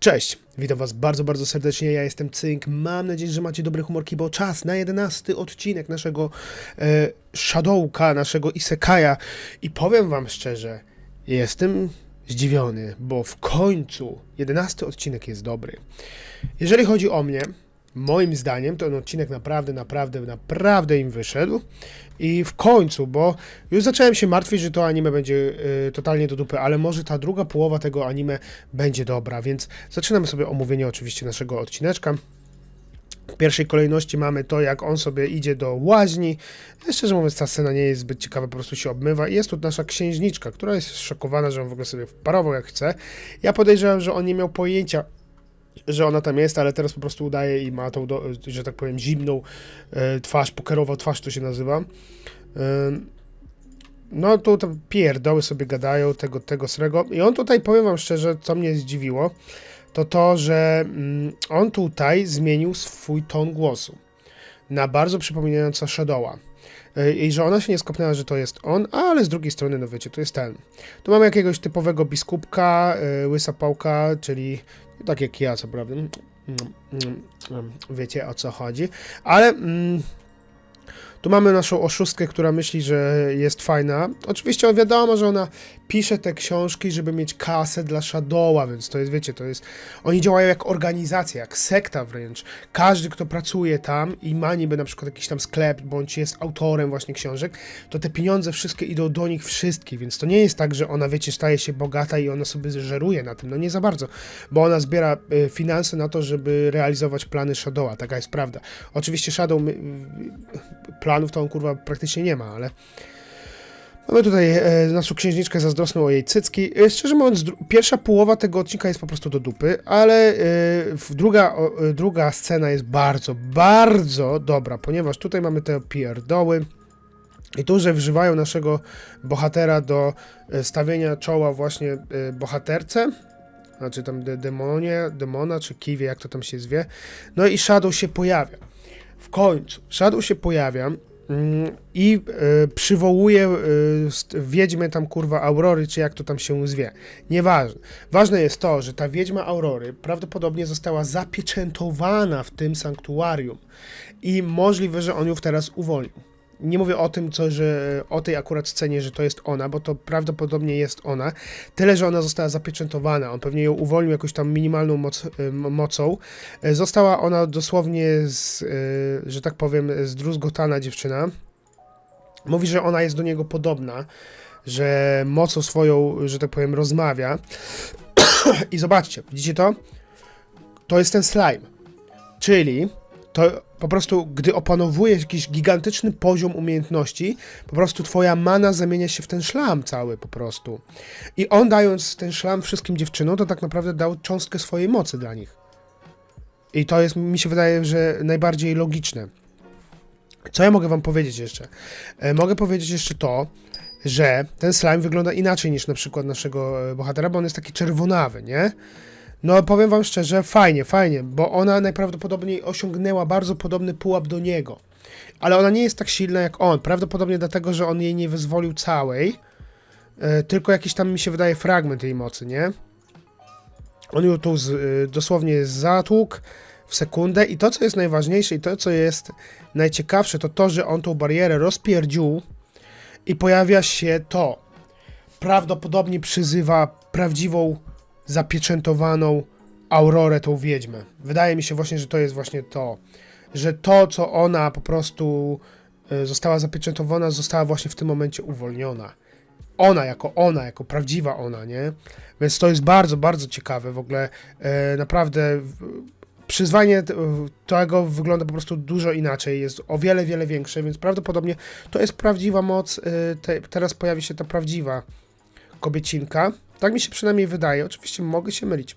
Cześć, witam was bardzo, bardzo serdecznie, ja jestem Cynk, mam nadzieję, że macie dobre humorki, bo czas na jedenasty odcinek naszego e, Shadowka, naszego Isekaja i powiem wam szczerze, jestem zdziwiony, bo w końcu jedenasty odcinek jest dobry. Jeżeli chodzi o mnie, moim zdaniem ten odcinek naprawdę, naprawdę, naprawdę im wyszedł i w końcu, bo już zacząłem się martwić, że to anime będzie y, totalnie do dupy, ale może ta druga połowa tego anime będzie dobra, więc zaczynamy sobie omówienie oczywiście naszego odcineczka. W pierwszej kolejności mamy to, jak on sobie idzie do łaźni. Szczerze mówiąc, ta scena nie jest zbyt ciekawa, po prostu się obmywa. Jest tu nasza księżniczka, która jest szokowana, że on w ogóle sobie wparował jak chce. Ja podejrzewam, że on nie miał pojęcia, że ona tam jest, ale teraz po prostu udaje i ma tą, że tak powiem, zimną e, twarz, pokerową twarz to się nazywa. E, no tu te pierdoły sobie gadają tego, tego srego. I on tutaj, powiem wam szczerze, co mnie zdziwiło, to to, że mm, on tutaj zmienił swój ton głosu na bardzo przypominająco Shadowa. E, I że ona się nie skopnęła, że to jest on, ale z drugiej strony, no wiecie, to jest ten. Tu mamy jakiegoś typowego biskupka, y, łysa pałka, czyli tak jak ja, co prawda. Mm, mm, mm, Wiecie o co chodzi. Ale mm, tu mamy naszą oszustkę, która myśli, że jest fajna. Oczywiście wiadomo, że ona pisze te książki, żeby mieć kasę dla Shadowa, więc to jest, wiecie, to jest... Oni działają jak organizacja, jak sekta wręcz. Każdy, kto pracuje tam i ma niby na przykład jakiś tam sklep, bądź jest autorem właśnie książek, to te pieniądze wszystkie idą do nich wszystkich, więc to nie jest tak, że ona, wiecie, staje się bogata i ona sobie żeruje na tym, no nie za bardzo, bo ona zbiera y, finanse na to, żeby realizować plany Shadowa, taka jest prawda. Oczywiście Shadow my, y, planów to on kurwa praktycznie nie ma, ale mamy tutaj e, naszą księżniczkę zazdrosną o jej cycki. E, szczerze mówiąc, pierwsza połowa tego odcinka jest po prostu do dupy, ale e, druga, e, druga scena jest bardzo, bardzo dobra, ponieważ tutaj mamy te pierdoły i tu, że wżywają naszego bohatera do e, stawienia czoła właśnie e, bohaterce, znaczy tam de demonie, demona czy kiwie, jak to tam się zwie. No i Shadow się pojawia. W końcu Shadow się pojawia mm, i e, przywołuje e, wiedźmę tam kurwa Aurory, czy jak to tam się zwie. Nieważne. Ważne jest to, że ta wiedźma Aurory prawdopodobnie została zapieczętowana w tym sanktuarium i możliwe, że on ją teraz uwolnił. Nie mówię o tym, co, że o tej akurat scenie, że to jest ona, bo to prawdopodobnie jest ona. Tyle, że ona została zapieczętowana. On pewnie ją uwolnił jakąś tam minimalną moc, y, mocą. Y, Została ona dosłownie, z, y, że tak powiem, zdruzgotana dziewczyna. Mówi, że ona jest do niego podobna, że mocą swoją, że tak powiem, rozmawia. I zobaczcie, widzicie to? To jest ten slime. Czyli to po prostu, gdy opanowujesz jakiś gigantyczny poziom umiejętności, po prostu twoja mana zamienia się w ten szlam cały po prostu. I on dając ten szlam wszystkim dziewczynom, to tak naprawdę dał cząstkę swojej mocy dla nich. I to jest, mi się wydaje, że najbardziej logiczne. Co ja mogę wam powiedzieć jeszcze? E, mogę powiedzieć jeszcze to, że ten slime wygląda inaczej niż na przykład naszego e, bohatera, bo on jest taki czerwonawy, nie? No powiem wam szczerze, fajnie, fajnie, bo ona najprawdopodobniej osiągnęła bardzo podobny pułap do niego. Ale ona nie jest tak silna jak on. Prawdopodobnie dlatego, że on jej nie wyzwolił całej, e, tylko jakiś tam mi się wydaje fragment jej mocy, nie? On ją tu z, e, dosłownie zatłukł w sekundę i to, co jest najważniejsze i to, co jest najciekawsze, to to, że on tą barierę rozpierdził i pojawia się to. Prawdopodobnie przyzywa prawdziwą zapieczętowaną Aurorę, tą wiedźmę. Wydaje mi się właśnie, że to jest właśnie to, że to, co ona po prostu e, została zapieczętowana, została właśnie w tym momencie uwolniona. Ona, jako ona, jako prawdziwa ona, nie? Więc to jest bardzo, bardzo ciekawe. W ogóle e, naprawdę przyzwanie tego wygląda po prostu dużo inaczej, jest o wiele, wiele większe, więc prawdopodobnie to jest prawdziwa moc. e, Te, teraz pojawi się ta prawdziwa kobiecinka. Tak mi się przynajmniej wydaje. Oczywiście mogę się mylić.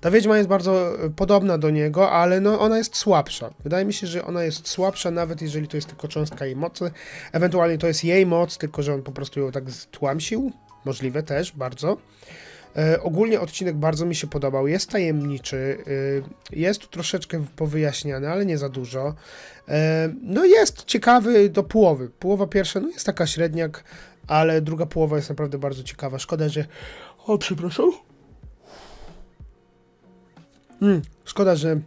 Ta wiedźma jest bardzo e, podobna do niego, ale no ona jest słabsza. Wydaje mi się, że ona jest słabsza, nawet jeżeli to jest tylko cząstka jej mocy. Ewentualnie to jest jej moc, tylko że on po prostu ją tak stłamsił. Możliwe też, bardzo. E, ogólnie odcinek bardzo mi się podobał. Jest tajemniczy, e, jest tu troszeczkę powyjaśniany, ale nie za dużo. E, no jest ciekawy do połowy. Połowa pierwsza no jest taka średniak, ale druga połowa jest naprawdę bardzo ciekawa. Szkoda, że... O, przepraszam. Mm, szkoda, że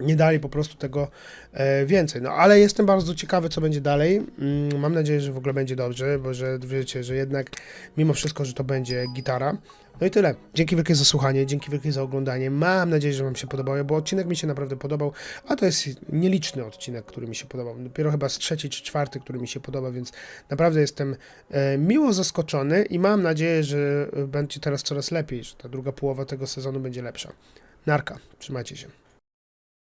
nie dali po prostu tego e, więcej. No ale jestem bardzo ciekawy, co będzie dalej. Mm, mam nadzieję, że w ogóle będzie dobrze, bo że wiecie, że jednak mimo wszystko, że to będzie gitara. No i tyle. Dzięki wielkie za słuchanie, dzięki wielkie za oglądanie. Mam nadzieję, że Wam się podobało, bo odcinek mi się naprawdę podobał, a to jest nieliczny odcinek, który mi się podobał. Dopiero chyba z trzeci czy czwarty, który mi się podoba, więc naprawdę jestem e, miło zaskoczony i mam nadzieję, że będzie teraz coraz lepiej, że ta druga połowa tego sezonu będzie lepsza. Narka, trzymajcie się.